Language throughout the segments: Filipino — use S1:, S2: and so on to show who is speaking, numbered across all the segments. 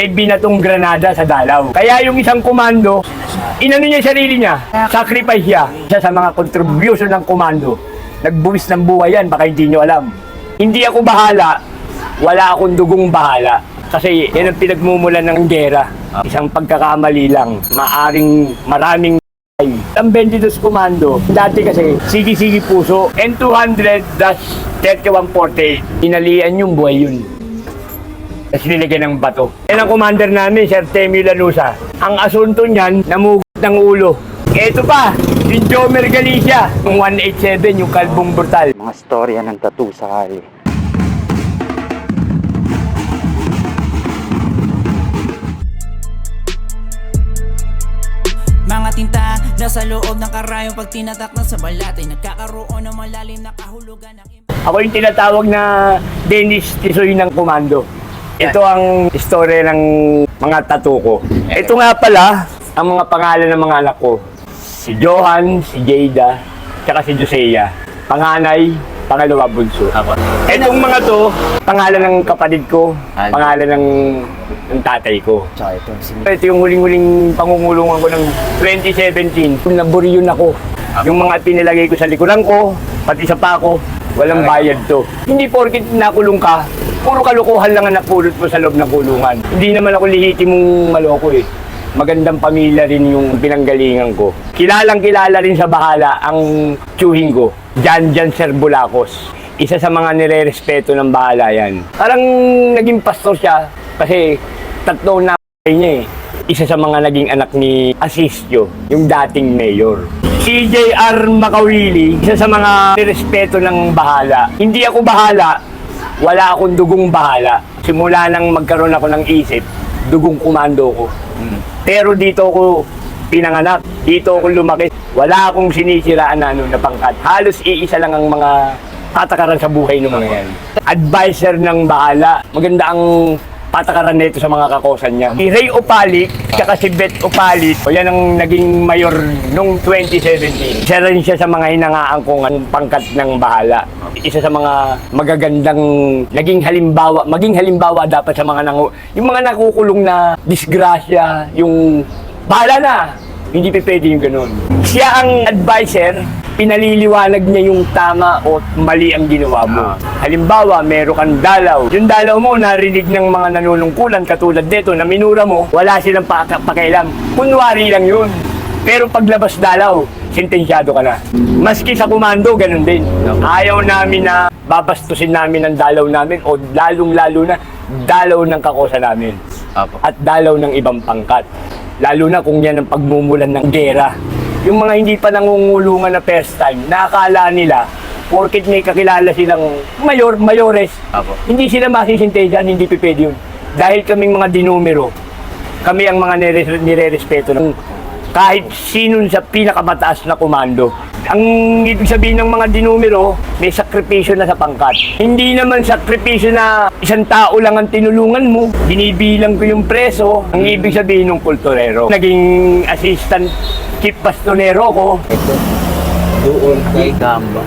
S1: may binatong granada sa dalaw. Kaya yung isang komando, inano niya sarili niya, sacrifice siya. Isa sa mga contribution ng komando. Nagbuwis ng buhay yan, baka hindi nyo alam. Hindi ako bahala, wala akong dugong bahala. Kasi yan ang pinagmumulan ng gera. Isang pagkakamali lang, maaring maraming ang 22 Komando, dati kasi sige-sige puso, N200-3148, inalian yung buhay yun. Tapos nilagyan ng bato. Yan ang commander namin, Sir Temi Lanusa. Ang asunto niyan, namugot ng ulo. Ito pa, yung Jomer Galicia, yung 187, yung kalbong brutal.
S2: Mga storya ng tattoo sa kali.
S3: Mga tinta nasa loob ng karayong pag tinatak na sa balat ay nagkakaroon ng malalim na kahulugan ng
S1: Ako yung tinatawag na Dennis Tisoy ng komando. Ito ang istorya ng mga tattoo ko. Ito nga pala ang mga pangalan ng mga anak ko. Si Johan, si Jada, tsaka si Josea. Panganay, pangalawa bunso. Itong mga to, pangalan ng kapatid ko, pangalan ng, ng tatay ko.
S2: Tsaka ito, si
S1: Ito yung huling-huling pangungulungan ko ng 2017. Kung naburiyon ako, yung mga pinilagay ko sa likuran ko, pati sa pako, walang bayad to. Hindi porkit nakulong ka, puro kalukuhan lang ang napulot mo sa loob ng kulungan. Hindi naman ako lihitimong maloko eh. Magandang pamilya rin yung pinanggalingan ko. Kilalang kilala rin sa bahala ang tsuhin ko, Jan Jan Serbulacos. Isa sa mga nire-respeto ng bahala yan. Parang naging pastor siya kasi tatlo na niya eh. Isa sa mga naging anak ni Asisio, yung dating mayor. Si J.R. Makawili, isa sa mga respeto ng bahala. Hindi ako bahala, wala akong dugong bahala. Simula nang magkaroon ako ng isip, dugong kumando ko. Pero dito ako pinanganak, dito ako lumaki. Wala akong sinisiraan na, ano, na pangkat. Halos iisa lang ang mga patakaran sa buhay ng mga yan. Advisor ng bahala. Maganda ang patakaran nito sa mga kakosan niya. Si Ray Opalik, tsaka si Beth Opalik, o yan ang naging mayor nung 2017. Isa rin siya sa mga hinangaan kong ang pangkat ng bahala. Isa sa mga magagandang naging halimbawa, maging halimbawa dapat sa mga nangu, yung mga nakukulong na disgrasya, yung bahala na, hindi pa pwede yung ganun. Siya ang advisor, pinaliliwanag niya yung tama o mali ang ginawa mo. Halimbawa, meron kang dalaw. Yung dalaw mo, narinig ng mga nanunungkulan katulad dito na minura mo, wala silang pa pakialam. Kunwari lang yun. Pero paglabas dalaw, sentensyado ka na. Maski sa komando, ganun din. Ayaw namin na babastusin namin ang dalaw namin o lalong-lalo na dalaw ng kakosa namin
S2: Apo.
S1: at dalaw ng ibang pangkat. Lalo na kung yan ang pagmumulan ng gera. Yung mga hindi pa nangungulungan na first time, nakakala nila, porkit may kakilala silang mayor, mayores,
S2: Apo.
S1: hindi sila masisintejan, hindi pa pwede yun. Dahil kaming mga dinumero, kami ang mga nire- nire-respeto ng kahit sino sa pinakamataas na komando. Ang ibig sabihin ng mga dinumero, may sakripisyo na sa pangkat. Hindi naman sakripisyo na isang tao lang ang tinulungan mo. Binibilang ko yung preso. Ang ibig sabihin ng kulturero. Naging assistant chief pastonero ko.
S2: Doon kay Gamba.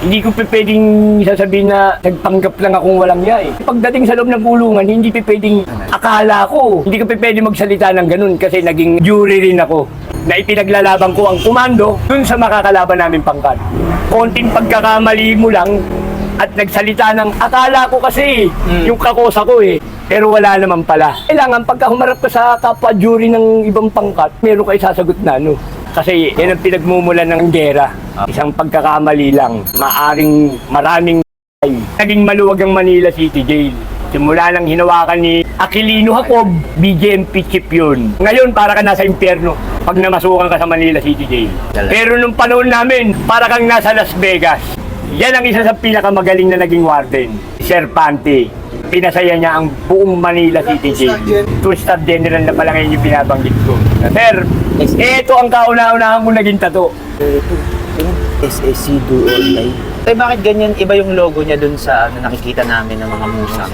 S1: Hindi ko pa pwedeng sasabihin na nagpanggap lang akong walang eh. Pagdating sa loob ng kulungan, hindi pa pwedeng akala ko. Hindi ko pa pwedeng magsalita ng ganun kasi naging jury rin ako. Na ipinaglalaban ko ang komando dun sa makakalaban namin pangkat. Konting pagkakamali mo lang at nagsalita ng akala ko kasi yung kakosa ko eh. Pero wala naman pala. Kailangan pagka humarap ka sa kapwa jury ng ibang pangkat, meron ka isasagot na ano. Kasi yan ang pinagmumulan ng gera. Isang pagkakamali lang. Maaring maraming Naging maluwag ang Manila City Jail. Simula nang hinawakan ni Aquilino Jacob, BJMP chief yun. Ngayon, para ka nasa impyerno pag namasukan ka sa Manila City Jail. Pero nung panahon namin, para kang nasa Las Vegas. Yan ang isa sa pinakamagaling na naging warden, si Sir Pante. Pinasaya niya ang buong Manila City Jail. Two-star general na pala ngayon yung binabanggit ko. Sir, ito ang kauna-unahan mo naging tato.
S2: Ito, ito, SSC Do or Eh, bakit ganyan iba yung logo niya dun sa ano, nakikita namin ng mga musang?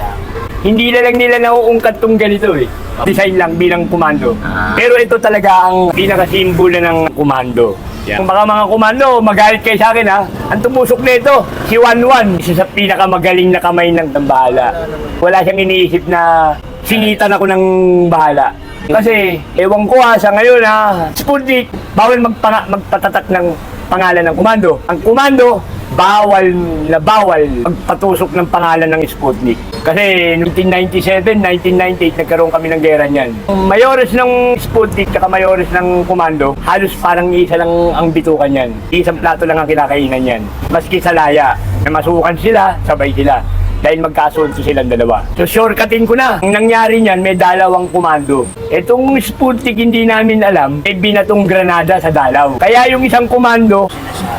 S1: Hindi na lang nila nauungkat tong ganito eh. Design lang bilang komando.
S2: Ah.
S1: Pero ito talaga ang pinakasimbolo ng komando. Kung baka mga komando, magalit kayo sa akin ha. Ang tumusok nito, si Wanwan, isa sa pinakamagaling na kamay ng tambala. Wala siyang iniisip na Singitan ako ng bahala. Kasi, ewan ko ha, sa ngayon ha, Sputnik, bawal magpanga, magpatatak ng pangalan ng komando. Ang komando, bawal na bawal magpatusok ng pangalan ng Sputnik. Kasi 1997, 1998, nagkaroon kami ng gera niyan. Mayores ng Sputnik at mayores ng komando, halos parang isa lang ang bitukan niyan. Isang plato lang ang kinakainan niyan. Maski sa laya, na masukan sila, sabay sila dahil magkasunod silang dalawa. So shortcutin ko na. Ang nangyari niyan, may dalawang komando. Itong Sputnik hindi namin alam, may binatong granada sa dalaw. Kaya yung isang komando,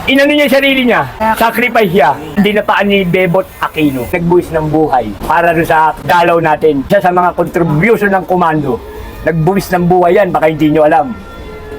S1: inano niya sarili niya, sacrifice siya. Hindi na paan ni Bebot Aquino. Nagbuwis ng buhay para doon sa dalaw natin. Isa sa mga contribution ng komando. Nagbuwis ng buhay yan, baka hindi nyo alam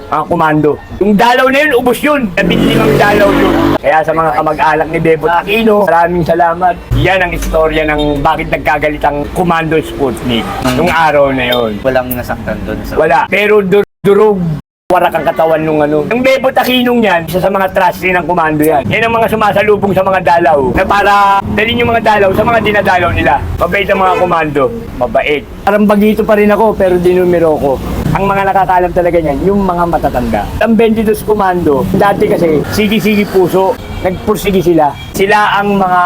S1: mga komando. Yung dalaw na yun, ubos yun. Nabinlimang dalaw yun. Kaya sa mga kamag-alak ni Bebot Aquino, maraming salamat. Yan ang istorya ng bakit nagkagalit ang Komando Sputnik nung araw na yun.
S2: Walang nasaktan doon sa...
S1: Wala. Pero dur durog warak ang katawan nung ano. Ang Bebot Aquinong yan, isa sa mga trustee ng komando yan. Yan ang mga sumasalubong sa mga dalaw na para dalhin yung mga dalaw sa mga dinadalaw nila. Mabait ang mga komando. Mabait. Parang bagito pa rin ako pero dinumero ko. Ang mga nakakalam talaga niyan, yung mga matatanda. Ang 22 komando, dati kasi, sige-sige puso, nagpursige sila. Sila ang mga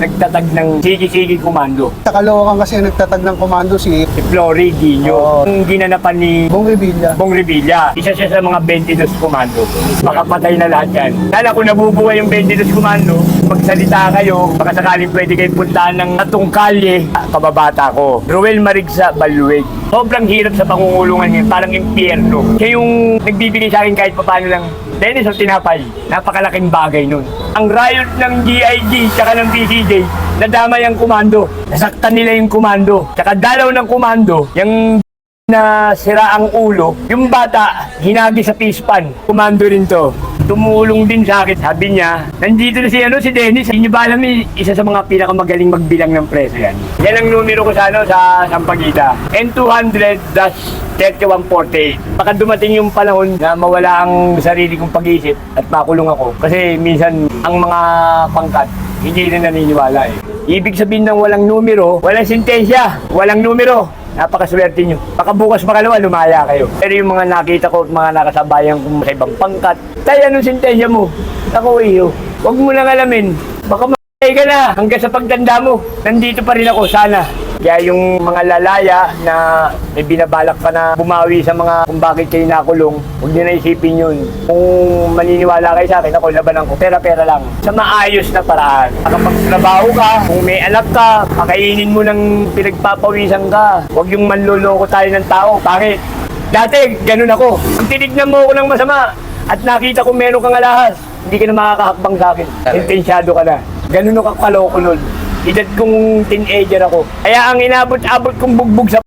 S1: nagtatag ng sige-sige komando.
S4: Sa Caloocan kasi nagtatag ng komando si
S1: Si Flory Guinyo, ang ginanapan ni
S4: Bong Revilla.
S1: Bong Revilla. Isa siya sa mga 22 komando. Makapatay na lahat yan. Kala kung nabubuhay yung 22 komando, magsalita kayo, baka sakaling pwede kayo puntahan ng atong kalye, kababata ko. Ruel Marigsa Baluweg. Sobrang hirap sa pangungulungan ngayon, parang impyerno. Siya yung nagbibigay sa akin kahit paano lang Dennis o tinapay, napakalaking bagay nun. Ang riot ng GIG tsaka ng PCJ, nadamay ang komando. Nasaktan nila yung komando. Tsaka dalaw ng komando, yung na sira ang ulo, yung bata, hinagi sa pispan. Kumando rin to. Tumulong din sa akin. Sabi niya, nandito na si, ano, si Dennis. Hindi ba alam, eh, isa sa mga pinakamagaling magbilang ng preso yan. Yan ang numero ko sa, ano, sa Sampaguita. N200-3148. Baka dumating yung panahon na mawala ang sarili kong pag-iisip at makulong ako. Kasi minsan, ang mga pangkat, hindi rin naniniwala eh. Ibig sabihin ng walang numero, walang sintensya, walang numero. Napakaswerte nyo. Baka bukas makalawa, lumaya kayo. Pero yung mga nakita ko at mga nakasabayan ko sa ibang pangkat, tayo anong sintensya mo? Ako iyo, huwag mo nang alamin. Baka ma***ay ka na hanggang sa pagtanda mo. Nandito pa rin ako, sana. Kaya yung mga lalaya na may binabalak pa na bumawi sa mga kung bakit kayo nakulong, huwag nyo na isipin yun. Kung maniniwala kayo sa akin, ako labanan ko, pera-pera lang. Sa maayos na paraan. Nakapagtrabaho ka, kung may anak ka, pakainin mo ng pinagpapawisan ka. Huwag yung manloloko tayo ng tao. Bakit? Dati, ganun ako. Kung tinignan mo ako ng masama at nakita kong meron kang alahas, hindi ka na makakahakbang sa akin. Sentensyado ka na. Ganun ako kaloko nun. Edad kong teenager ako. Kaya ang inabot-abot kong bugbog sa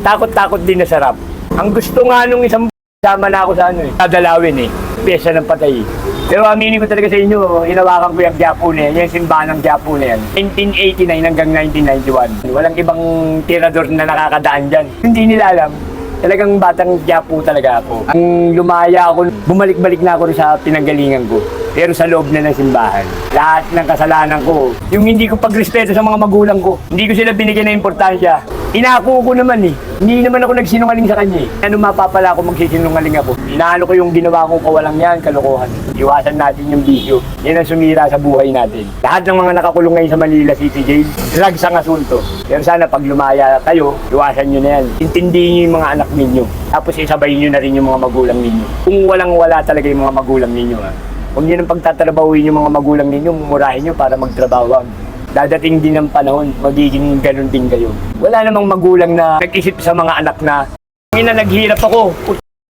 S1: takot-takot din na sarap. Ang gusto nga nung isang sama na ako sa ano eh. Dadalawin eh. Pyesa ng patay. Pero aminin ko talaga sa inyo, hinawakan ko yung Quiapo na yan, yung simbahan ng Quiapo na yan. 1989 hanggang 1991. Walang ibang tirador na nakakadaan dyan. Hindi nila alam. Talagang batang Quiapo talaga ako. Ang lumaya ako, bumalik-balik na ako sa pinanggalingan ko. Pero sa loob na ng simbahan. Lahat ng kasalanan ko, yung hindi ko pagrespeto sa mga magulang ko, hindi ko sila binigyan ng importansya. Inako ko naman eh. Hindi naman ako nagsinungaling sa kanya eh. Ano mapapala ako magsisinungaling ako? Inaano ko yung ginawa kong kawalang yan, kalokohan. Iwasan natin yung bisyo. Yan ang sumira sa buhay natin. Lahat ng mga nakakulong ngayon sa Manila City Jail, drugs ang asunto. Pero sana pag lumaya kayo, iwasan nyo na yan. Intindihin nyo yung mga anak ninyo. Tapos isabay nyo na rin yung mga magulang ninyo. Kung walang-wala talaga yung mga magulang ninyo ha. Huwag nyo nang pagtatrabahuin yung mga magulang ninyo, mumurahin nyo para magtrabaho. Dadating din ang panahon, magiging ganun din kayo. Wala namang magulang na nag-isip sa mga anak na, ina naghirap ako,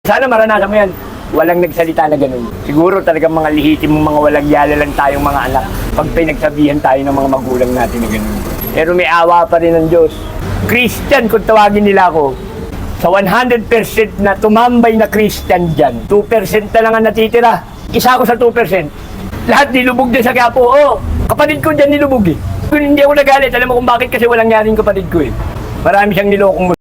S1: sana maranasan mo yan. Walang nagsalita na ganun. Siguro talagang mga lihitim mga walang yala lang tayong mga anak. Pag pinagsabihan tayo ng mga magulang natin na ganun. Pero may awa pa rin ng Diyos. Christian kung tawagin nila ako, sa 100% na tumambay na Christian dyan, 2% na lang ang natitira. Isa ako sa 2%. Lahat nilubog din sa Quiapo. Oo, kapatid ko dyan nilubog eh. Hindi ako nagalit, alam mo kung bakit kasi walang yaring kapatid ko eh. Marami siyang nilokong.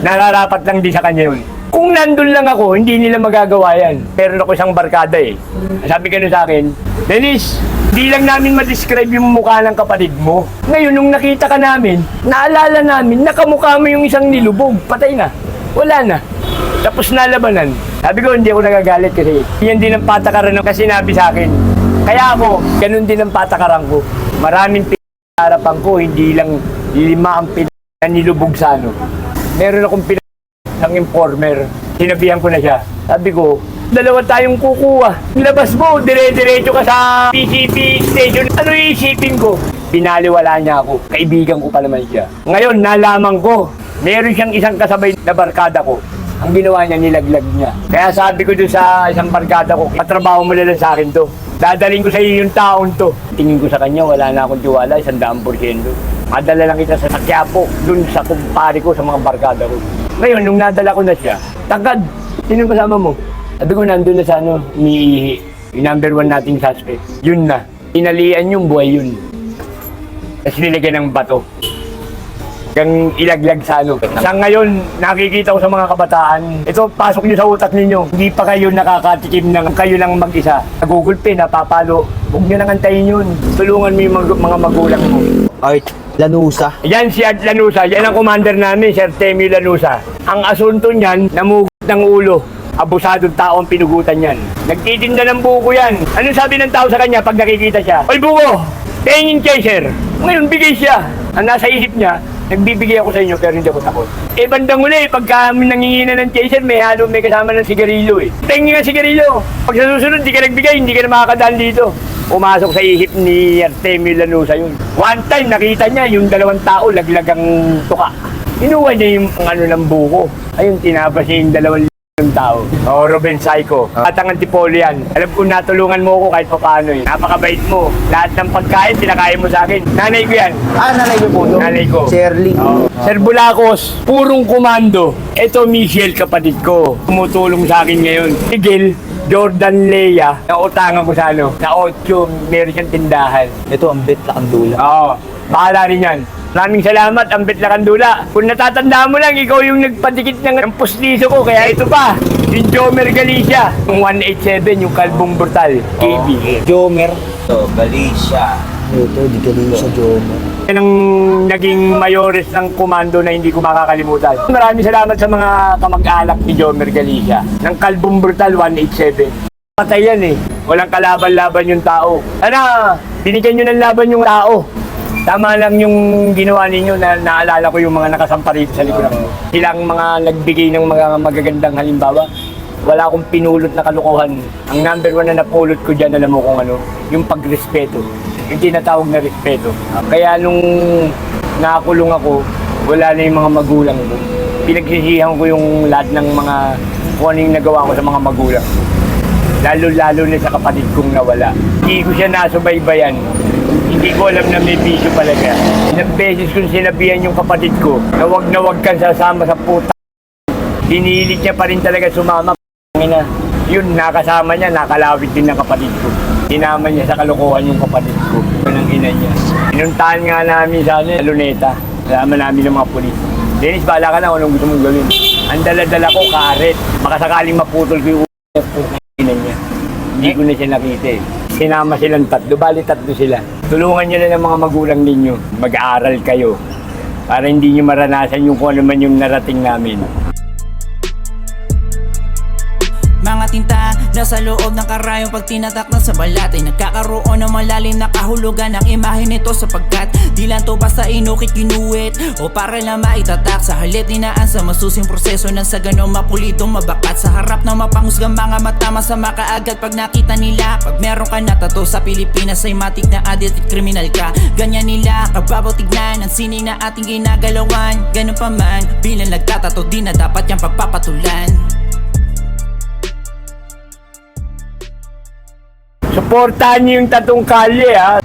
S1: Nararapat lang din sa kanya yun. Kung nandun lang ako, hindi nila magagawa yan. Pero ako isang barkada eh. Sabi ka sa akin, Dennis, hindi lang namin ma-describe yung mukha ng kapatid mo. Ngayon, nung nakita ka namin, naalala namin, nakamukha mo yung isang nilubog. Patay na. Wala na. Tapos nalabanan. Sabi ko, hindi ako nagagalit kasi yan din ang patakaran ng kasi sinabi sa akin. Kaya ako, ganun din ang patakaran ko. Maraming pinarapan ko, hindi lang lima ang pin na sa ano. Meron akong pin ng informer. Sinabihan ko na siya. Sabi ko, dalawa tayong kukuha. Labas mo, dire-diretso ka sa PCP station. Ano iisipin ko? Pinaliwala niya ako. Kaibigan ko pa naman siya. Ngayon, nalaman ko, meron siyang isang kasabay na barkada ko. Ang ginawa niya, nilaglag niya. Kaya sabi ko doon sa isang barkada ko, katrabaho mo na sa akin to. Dadaling ko sa iyo yung taon to. Tingin ko sa kanya, wala na akong tiwala, isang daang porsyento. Madala lang kita sa Sakyapo, dun sa kumpare ko, sa mga barkada ko. Ngayon, nung nadala ko na siya, tagad, sino kasama mo? Sabi ko, nandun na sa ano. Yung number one nating suspect. Yun na. Inalian yung buhay yun. Tapos nilagyan ng bato. Kang ilaglag sa ano. Sa ngayon, nakikita ko sa mga kabataan, ito, pasok nyo sa utak ninyo. Hindi pa kayo nakakatikim ng kayo lang mag-isa. Nagugulpe, napapalo. Huwag nyo nang antayin yun. Tulungan mo yung mag- mga magulang mo.
S2: Art Lanusa.
S1: Yan si Art Lanusa, yan ang commander namin, Sir Temi Lanusa. Ang asunto niyan, namugot ng ulo. Abusadong tao ang pinugutan yan. Nagtitinda ng buko yan. Ano sabi ng tao sa kanya pag nakikita siya? Oy buko! Tingin kay sir. Ngayon, bigay siya. Ang nasa isip niya, nagbibigay ako sa inyo pero hindi ako takot. Eh, bandang uli, pagka nangingina ng chaser, may halo, may kasama ng sigarilyo eh. Tingin nga sigarilyo. Pag sa susunod, hindi ka nagbigay, hindi ka na makakadaan dito. Pumasok sa isip ni Artemio Lanusa yun. One time, nakita niya yung dalawang tao, laglag ang tuka. Inuwa niya yung ano ng buko. Ayun, tinapos niya yung dalawang yung tao. Oh, Ruben Psycho. At ang antipolo yan. Alam ko natulungan mo ako kahit paano eh. Napakabait mo. Lahat ng pagkain, pinakain mo sa akin. Nanay ko yan.
S2: Ah, nanay ko po to.
S1: Nanay ko.
S2: Shirley.
S1: Oh. Sir Bulacos, purong komando. Ito Michelle, kapatid ko. Tumutulong sa akin ngayon. Miguel, Jordan Leia, nautangan ko sa ano, sa 8, meron siyang tindahan.
S2: Ito ang bet na dula.
S1: Oo, bahala rin yan. Maraming salamat, ang bet na kandula. Kung natatanda mo lang, ikaw yung nagpadikit ng, ng pustiso ko, kaya ito pa, yung Jomer Galicia, yung 187, yung Kalbong Brutal, KB.
S2: Jomer. Ito, Galicia. Ito, di Galicia, Jomer.
S1: Yan ang naging mayores ng komando na hindi ko makakalimutan. Maraming salamat sa mga kamag-alak ni Jomer Galicia ng Kalbong Brutal 187. Patay yan eh. Walang kalaban-laban yung tao. Sana, binigyan nyo ng laban yung tao. Tama lang yung ginawa ninyo na naalala ko yung mga nakasampa rito sa likuran ko. Silang mga nagbigay ng mga magagandang halimbawa. Wala akong pinulot na kalukuhan. Ang number one na napulot ko dyan, alam mo kung ano, yung pagrespeto. Yung tinatawag na respeto. Kaya nung nakakulong ako, wala na yung mga magulang ko. Pinagsisihan ko yung lahat ng mga kung ano yung nagawa ko sa mga magulang. Lalo-lalo na sa kapatid kong nawala. Hindi ko siya nasubaybayan. Hindi ko alam na may bisyo pala siya. Ilang beses kong sinabihan yung kapatid ko na wag na wag kang sasama sa puta. Dinilit niya pa rin talaga sumama. Ina, yun, nakasama niya, nakalawit din ng kapatid ko. Sinama niya sa kalokohan yung kapatid ko. Ang ina niya. Pinuntahan nga namin sa ano, Luneta. Kasama namin ng mga polis. Dennis, bahala ka na kung anong gusto mong gawin. Ang dala-dala ko, karet. Baka sakaling maputol ko yung ina niya. Hindi ko na siya nakita eh. Sinama silang tatlo, bali tatlo sila. Tulungan niyo na ng mga magulang ninyo. Mag-aaral kayo. Para hindi niyo maranasan yung kung ano man yung narating namin.
S3: Mga tinta nasa loob ng karayong pag tinatak na sa balat ay nagkakaroon ng malalim na kahulugan ng imahe nito sapagkat di lang to basta inukit ginuwit. O para lang maitatak sa halip dinaan sa masusing proseso ng sa ganong mapulitong mabakat sa harap ng mapanghusgang mga mata masama kaagad pag nakita nila. Pag meron ka na tato sa Pilipinas ay matik na addict at kriminal ka. Ganyan nila kababaw tignan ang sining na ating ginagalawan. Ganun pa man bilang nagtatato di na dapat yung pagpapatulan.
S1: Suportahan niyo yung tatong kalye ha.